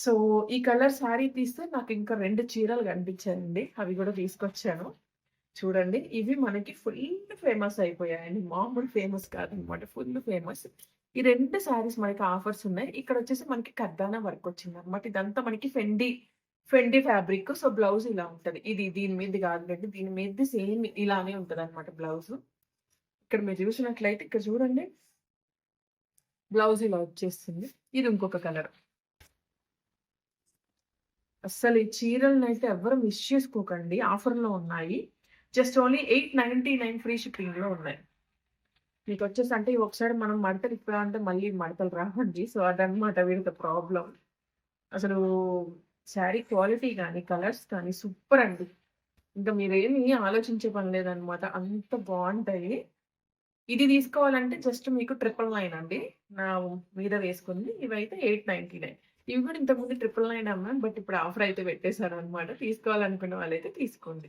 So, ఈ colour sari తీస్తే నాకు ఇంకా రెండు చీరలు కనిపించాయండి. అవి కూడా తీసుకొచ్చాను. చూడండి. ఇవి మనకి ఫుల్ ఫేమస్ అయిపోయాయండి. మామూలు ఫేమస్ కాదనమాట. Full famous. ఈ రెండు శారీస్ మనకి ఆఫర్స్ ఉన్నాయి. ఇక్కడ వచ్చేసి మనకి కర్దానా వర్క్ వచ్చిందనమాట. ఇదంతా మనకి Fendi Fendi fabric. So, blouse ఇలా ఉంటుంది ఇది దీని మీద కాదులెండి. దీని మీద సేమ్ ఇలానే ఉంటదనమాట బ్లౌజు. ఇక్కడ మీరు చూసినట్లయితే ఇక్కడ చూడండి. బ్లౌజ్ ఇలా వచ్చేస్తుంది. ఇది ఇంకొక కలర్. అస్సలు ఈ చీరలనైతే ఎవ్వరు మిస్ చేసుకోకండి. ఆఫర్‌లో ఉన్నాయి. జస్ట్ ఓన్లీ 899 ఫ్రీ షిప్పింగ్‌లో ఉన్నాయి. మీకు వచ్చేసి అంటే ఒకసారి మనం మడతలు ఇప్పామంటే మళ్ళీ మడతలు రావండి. సో, అదనమాట వీళ్ళతో ప్రాబ్లం అసలు శారీ క్వాలిటీ కానీ కలర్స్ కానీ సూపర్ అండి. ఇంకా మీరేమి ఆలోచించే పని లేదనమాట. అంత బాగుంటాయి ఇది తీసుకోవాలంటే జస్ట్ మీకు 999 అండి. నా మీద వేసుకుంది. ఇవైతే 899 ఇవి కూడా ఇంతకుముందు 999 అమ్మాం. బట్ ఇప్పుడు ఆఫర్ అయితే పెట్టేసారనమాట. తీసుకోవాలనుకున్న వాళ్ళైతే తీసుకోండి.